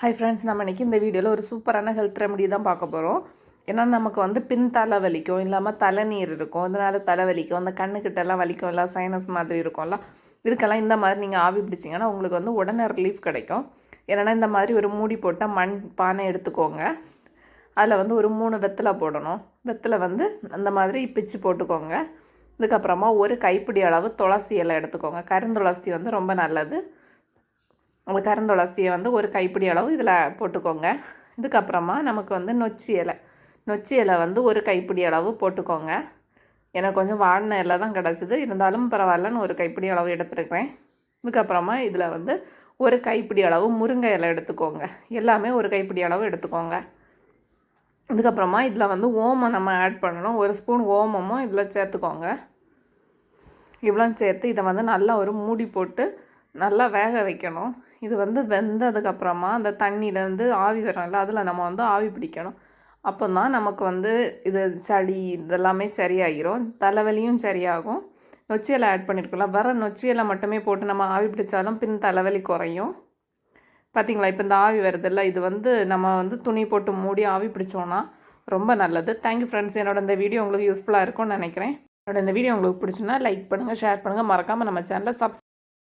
Hi friends நம்ம இன்றைக்கி இந்த வீடியோவில் ஒரு சூப்பரான ஹெல்த் ரெமடி தான் பார்க்க போகிறோம் ஏன்னா நமக்கு வந்து பின் தலை வலிக்கும் இல்லாமல் தலைநீர் இருக்கும். அதனால் தலை வலிக்கும் அந்த கண்ணுக்கிட்டெல்லாம் வலிக்கும் இல்லை சைனஸ் மாதிரி இருக்கும்ல. இதுக்கெல்லாம் இந்த மாதிரி நீங்கள் ஆவி பிடிச்சிங்கன்னா உங்களுக்கு வந்து உடனே ரிலீஃப் கிடைக்கும். ஏன்னா இந்த மாதிரி ஒரு மூடி போட்டால் மண் பானை எடுத்துக்கோங்க. அதில் வந்து ஒரு மூணு வெத்தலை போடணும். வெத்தலை வந்து அந்த மாதிரி பிச்சு போட்டுக்கோங்க. இதுக்கப்புறமா ஒரு கைப்பிடி அளவு துளசி இலை எடுத்துக்கோங்க. கருந்துளசி வந்து ரொம்ப நல்லது. அந்த கருந்துளசியை வந்து ஒரு கைப்பிடி அளவு இதில் போட்டுக்கோங்க. இதுக்கப்புறமா நமக்கு வந்து நொச்சி இலை. நொச்சி இலை வந்து ஒரு கைப்பிடி அளவு போட்டுக்கோங்க. எனக்கு கொஞ்சம் வாடின இலை தான் கிடச்சிது. இருந்தாலும் பரவாயில்லன்னு ஒரு கைப்பிடி அளவு எடுத்துருக்கிறேன். இதுக்கப்புறமா இதில் வந்து ஒரு கைப்பிடி அளவு முருங்கை இலை எடுத்துக்கோங்க. எல்லாமே ஒரு கைப்பிடி அளவு எடுத்துக்கோங்க. இதுக்கப்புறமா இதில் வந்து ஓமம் நம்ம ஆட் பண்ணணும். ஒரு ஸ்பூன் ஓமமும் இதில் சேர்த்துக்கோங்க. இவ்வளோ சேர்த்து இதை வந்து நல்லா ஒரு மூடி போட்டு நல்லா வேக வைக்கணும். இது வந்து வெந்ததுக்கப்புறமா அந்த தண்ணியிலேருந்து ஆவி வரல அதில் நம்ம வந்து ஆவி பிடிக்கணும். அப்போ தான் நமக்கு வந்து இது சளி இதெல்லாமே சரியாகிரும் தலைவலியும் சரியாகும். நொச்சியலை ஆட் பண்ணியிருக்கலாம் வர நொச்சியில் மட்டுமே போட்டு நம்ம ஆவி பிடிச்சாலும் பின் தலைவலி குறையும். பார்த்தீங்களா இப்போ இந்த ஆவி வருதில்ல இது வந்து நம்ம வந்து துணி போட்டு மூடி ஆவி பிடிச்சோன்னா ரொம்ப நல்லது. தேங்க்யூ ஃப்ரெண்ட்ஸ் என்னோட இந்த வீடியோ உங்களுக்கு யூஸ்ஃபுல்லாக இருக்கும்னு நினைக்கிறேன். என்னோட இந்த வீடியோ உங்களுக்கு பிடிச்சுன்னா லைக் பண்ணுங்கள் ஷேர் பண்ணுங்கள் மறக்காமல் நம்ம சேனலை சப்ஸ்